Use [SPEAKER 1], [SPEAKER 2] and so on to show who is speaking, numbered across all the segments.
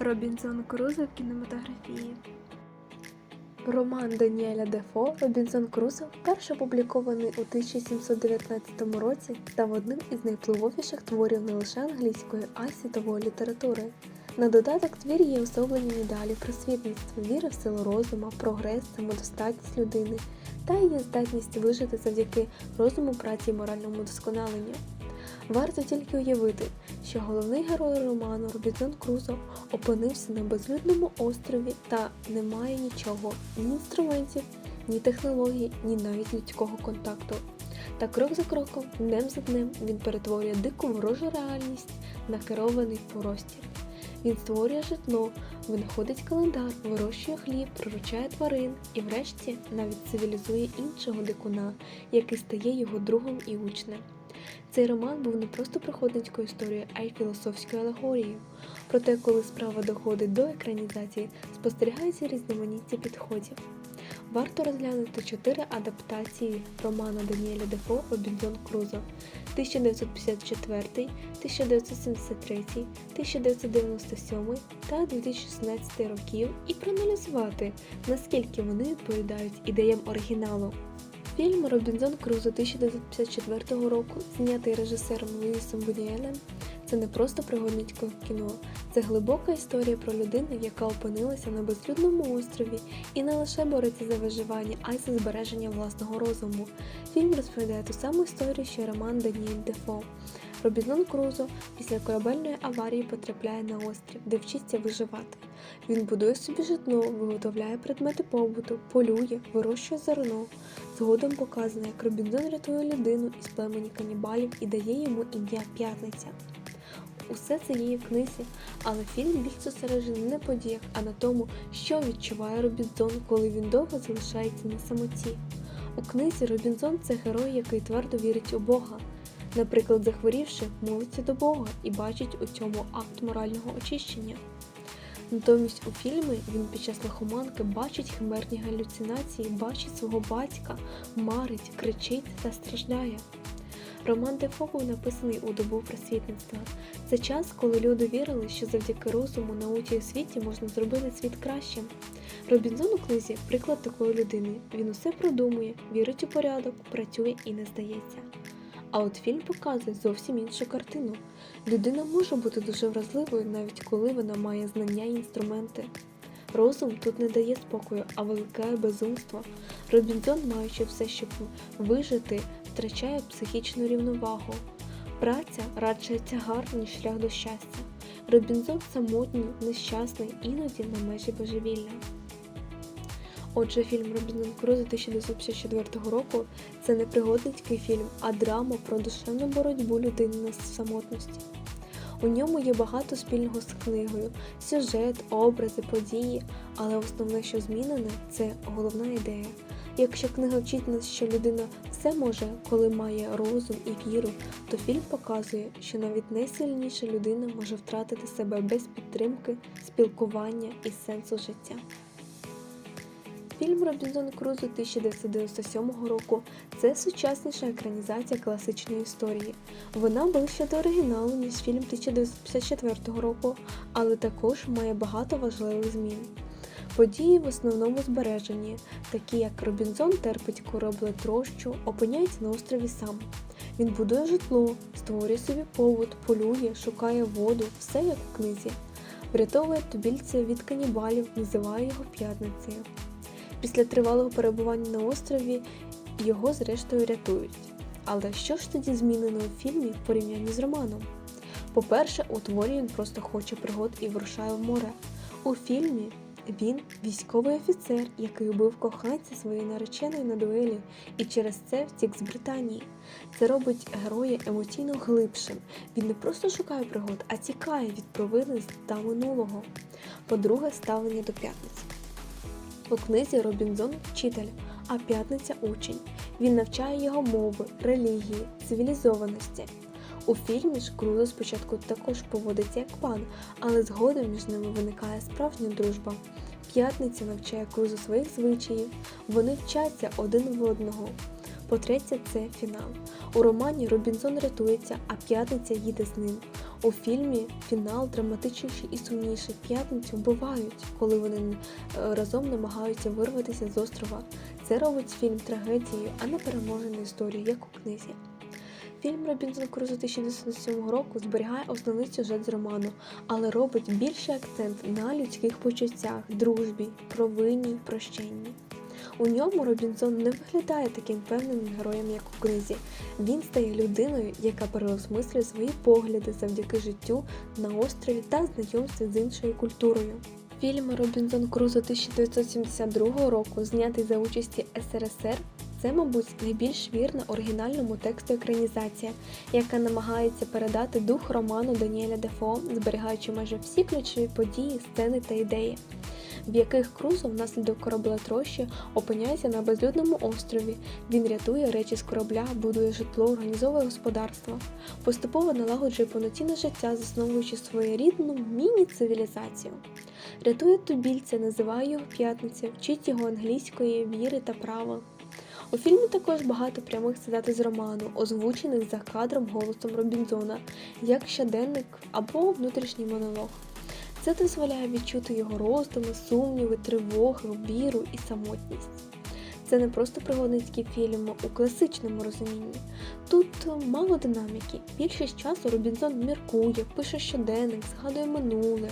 [SPEAKER 1] Робінзон Крузо в кінематографії. Роман Даніеля Дефо Робінзон Крузо вперше опублікований у 1719 році став одним із найвпливовіших творів не лише англійської, а й світової літератури. На додаток твір є особлені медалі просвітництва, віри в силу розуму, прогрес, самодостатність людини та її здатність вижити завдяки розуму, праці і моральному досконаленню. Варто тільки уявити, що головний герой роману Робінзон Крузо опинився на безлюдному острові та не має нічого, ні інструментів, ні технологій, ні навіть людського контакту. Та крок за кроком, днем за днем, він перетворює дику ворожу реальність на керований простір. Він створює житло, винаходить календар, вирощує хліб, приручає тварин і, врешті, навіть цивілізує іншого дикуна, який стає його другом і учнем. Цей роман був не просто приходницькою історією, а й філософською алегорією. Проте, коли справа доходить до екранізації, спостерігається різноманіття підходів. Варто розглянути чотири адаптації роману Даніеля Дефо Робінзон Крузо 1954, 1973, 1997 та 2016 років і проаналізувати, наскільки вони відповідають ідеям оригіналу. Фільм Робінзон Крузо 1954 року, знятий режисером Луїсом Будіелем, це не просто пригодницьке кіно, це глибока історія про людину, яка опинилася на безлюдному острові і не лише бореться за виживання, а й за збереження власного розуму. Фільм розповідає ту саму історію, що роман Даніель Дефо. Робінзон Крузо після корабельної аварії потрапляє на острів, де вчиться виживати. Він будує собі житло, виготовляє предмети побуту, полює, вирощує зерно. Згодом показано, як Робінзон рятує людину із племені канібалів і дає йому ім'я П'ятниця. Усе це є в книзі, але фільм більш зосереджений не подіях, а на тому, що відчуває Робінзон, коли він довго залишається на самоті. У книзі Робінзон це герой, який твердо вірить у Бога. Наприклад, захворівши, молиться до Бога і бачить у цьому акт морального очищення. Натомість у фільмі він під час лихоманки бачить химерні галюцинації, бачить свого батька, марить, кричить та страждає. Роман Дефо був написаний у добу просвітництва. Це час, коли люди вірили, що завдяки розуму, науці і освіті можна зробити світ кращим. Робінзон у книзі приклад такої людини. Він усе продумує, вірить у порядок, працює і не здається. А от фільм показує зовсім іншу картину. Людина може бути дуже вразливою, навіть коли вона має знання і інструменти. Розум тут не дає спокою, а викликає безумство. Робінзон, маючи все, щоб вижити, втрачає психічну рівновагу. Праця радше тягар, ніж шлях до щастя. Робінзон самотній, нещасний, іноді на межі божевілля. Отже, фільм Робінзон Крузо 1954 року це не пригодницький фільм, а драма про душевну боротьбу людини на самотності. У ньому є багато спільного з книгою, сюжет, образи, події, але основне, що змінене, це головна ідея. Якщо книга вчить нас, що людина все може, коли має розум і віру, то фільм показує, що навіть найсильніша людина може втратити себе без підтримки, спілкування і сенсу життя. Фільм Робінзон Крузо 1997 року це сучасніша екранізація класичної історії. Вона ближче до оригіналу, ніж фільм 1954 року, але також має багато важливих змін. Події в основному збережені, такі як Робінзон терпить кораблетрощу, опиняється на острові сам. Він будує житло, створює собі побут, полює, шукає воду, все як в книзі. Врятовує тубільця від канібалів, називає його п'ятницею. Після тривалого перебування на острові його зрештою рятують. Але що ж тоді змінено у фільмі в порівнянні з романом? По-перше, у творі він просто хоче пригод і вирушає в море. У фільмі він військовий офіцер, який убив коханця своєї нареченої на дуелі і через це втік з Британії. Це робить героя емоційно глибшим. Він не просто шукає пригод, а тікає від провини та минулого. По-друге, ставлення до п'ятниці. У книзі Робінзон вчитель, а п'ятниця учень. Він навчає його мови, релігії, цивілізованості. У фільмі ж Крузо спочатку також поводиться як пан, але згодом між ними виникає справжня дружба. П'ятниця навчає Крузо своїх звичаїв, вони вчаться один в одного. По-третє, це фінал. У романі Робінзон рятується, а п'ятниця їде з ним. У фільмі фінал драматичніший і сумніший. П'ятницю вбивають, коли вони е, разом намагаються вирватися з острова. Це робить фільм трагедією, а не переможеною історією, як у книзі. Фільм Робінзон Круз 2007 року зберігає основний сюжет з роману, але робить більший акцент на людських почуттях, дружбі, провині прощенні. У ньому Робінзон не виглядає таким впевненим героєм, як у книзі. Він стає людиною, яка переосмислює свої погляди завдяки життю на острові та знайомстві з іншою культурою. Фільм Робінзон Круз 1972 року, знятий за участі СРСР, це, мабуть, найбільш вірна оригінальному тексту екранізація, яка намагається передати дух роману Даніеля Дефо, зберігаючи майже всі ключові події, сцени та ідеї, в яких Крузо внаслідок кораблетрощі опиняється на безлюдному острові. Він рятує речі з корабля, будує житло, організовує господарство, поступово налагоджує повноцінне життя, засновуючи своєрідну міні-цивілізацію. Рятує тубільця, називає його п'ятниця, вчить його англійської віри та права. У фільмі також багато прямих цитат із роману, озвучених за кадром голосом Робінзона, як щоденник або внутрішній монолог. Це дозволяє відчути його роздуми, сумніви, тривоги, віру і самотність. Це не просто пригодницький фільм у класичному розумінні. Тут мало динаміки. Більшість часу Робінзон міркує, пише щоденник, згадує минуле.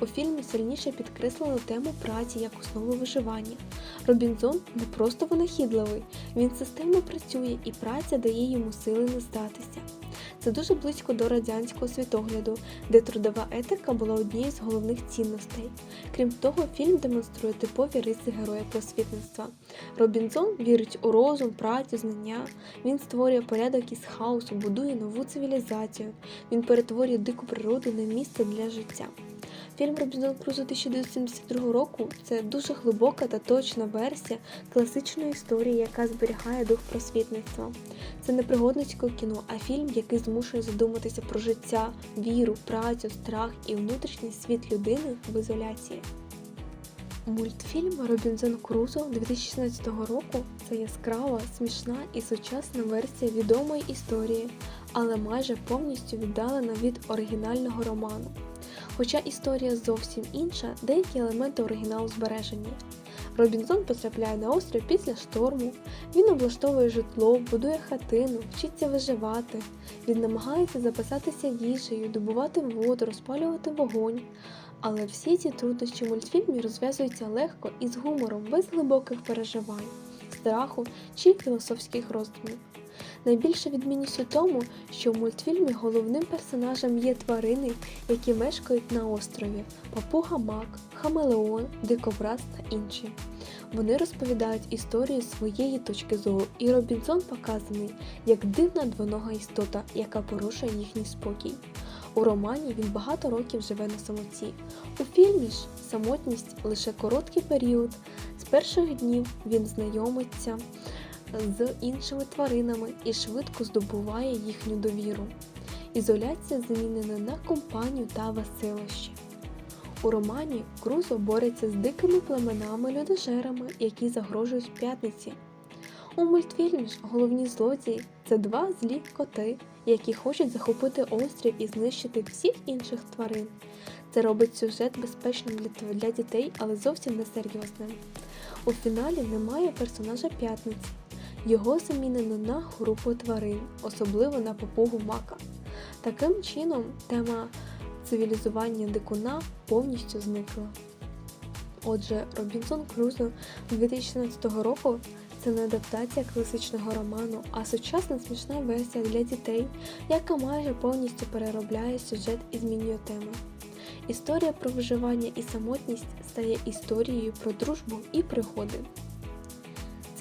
[SPEAKER 1] У фільмі сильніше підкреслено тему праці як основу виживання. Робінзон не просто винахідливий, він системно працює і праця дає йому сили не здатися. Це дуже близько до радянського світогляду, де трудова етика була однією з головних цінностей. Крім того, фільм демонструє типові риси героя просвітництва. Робінзон вірить у розум, працю, знання. Він створює порядок із хаосу, будує нову цивілізацію. Він перетворює дику природу на місце для життя. Фільм Робінзон Круз 1972 року це дуже глибока та точна версія класичної історії, яка зберігає дух просвітництва. Це не пригодницьке кіно, а фільм, який змушує задуматися про життя, віру, працю, страх і внутрішній світ людини в ізоляції. Мультфільм Робінзон Крузо 2016 року це яскрава, смішна і сучасна версія відомої історії, але майже повністю віддалена від оригінального роману. Хоча історія зовсім інша, деякі елементи оригіналу збережені. Робінзон потрапляє на острів після шторму, він облаштовує житло, будує хатину, вчиться виживати. Він намагається запасатися їжею, добувати воду, розпалювати вогонь. Але всі ці труднощі мультфільмі розв'язуються легко і з гумором, без глибоких переживань, страху чи філософських роздумів. Найбільша відмінність у тому, що в мультфільмі головним персонажем є тварини, які мешкають на острові папуга Мак, Хамелеон, Диковраз та інші. Вони розповідають історію своєї точки зору, і Робінзон показаний як дивна двонога істота, яка порушує їхній спокій. У романі він багато років живе на самоті. У фільмі ж самотність лише короткий період. З перших днів він знайомиться з іншими тваринами і швидко здобуває їхню довіру. Ізоляція замінена на компанію та веселощі. У романі Крузо бореться з дикими племенами людожерами, які загрожують п'ятниці. У мультфільмі ж головні злодії це два злі коти, які хочуть захопити острів і знищити всіх інших тварин. Це робить сюжет безпечним для дітей, але зовсім не серйозним. У фіналі немає персонажа п'ятниці. Його замінено на групу тварин, особливо на попугу мака. Таким чином, тема цивілізування дикуна повністю зникла. Отже, Робінсон Крузо 2016 року це не адаптація класичного роману, а сучасна смішна версія для дітей, яка майже повністю переробляє сюжет і змінює теми. Історія про виживання і самотність стає історією про дружбу і пригоди.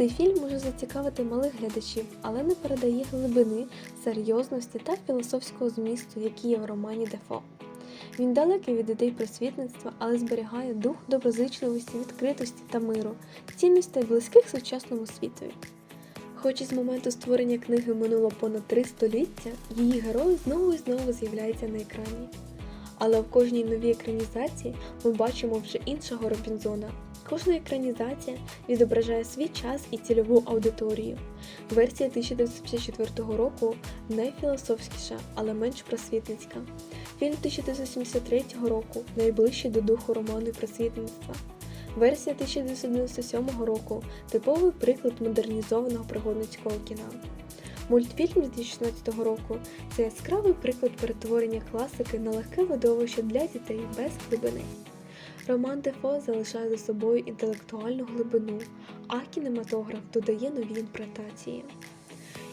[SPEAKER 1] Цей фільм може зацікавити малих глядачів, але не передає глибини, серйозності та філософського змісту, які є в романі Дефо. Він далекий від ідей просвітництва, але зберігає дух доброзичливості, відкритості та миру, цінностей близьких сучасному світові. Хоч із моменту створення книги минуло понад три століття, її герой знову і знову з'являється на екрані. Але в кожній новій екранізації ми бачимо вже іншого Робінзона, Кожна екранізація відображає свій час і цільову аудиторію. Версія 1954 року найфілософськіша, але менш просвітницька. Фільм 1973 року найближчий до духу роману просвітництва. Версія 1997 року типовий приклад модернізованого пригодницького кіна. Мультфільм 2016 року це яскравий приклад перетворення класики на легке видовище для дітей без глибини. Роман Дефо залишає за собою інтелектуальну глибину, а кінематограф додає нові інтерпретації.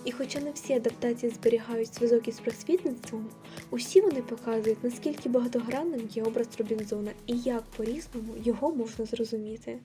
[SPEAKER 1] І хоча не всі адаптації зберігають зв'язок із просвітництвом, усі вони показують, наскільки багатогранним є образ Робінзона і як по-різному його можна зрозуміти.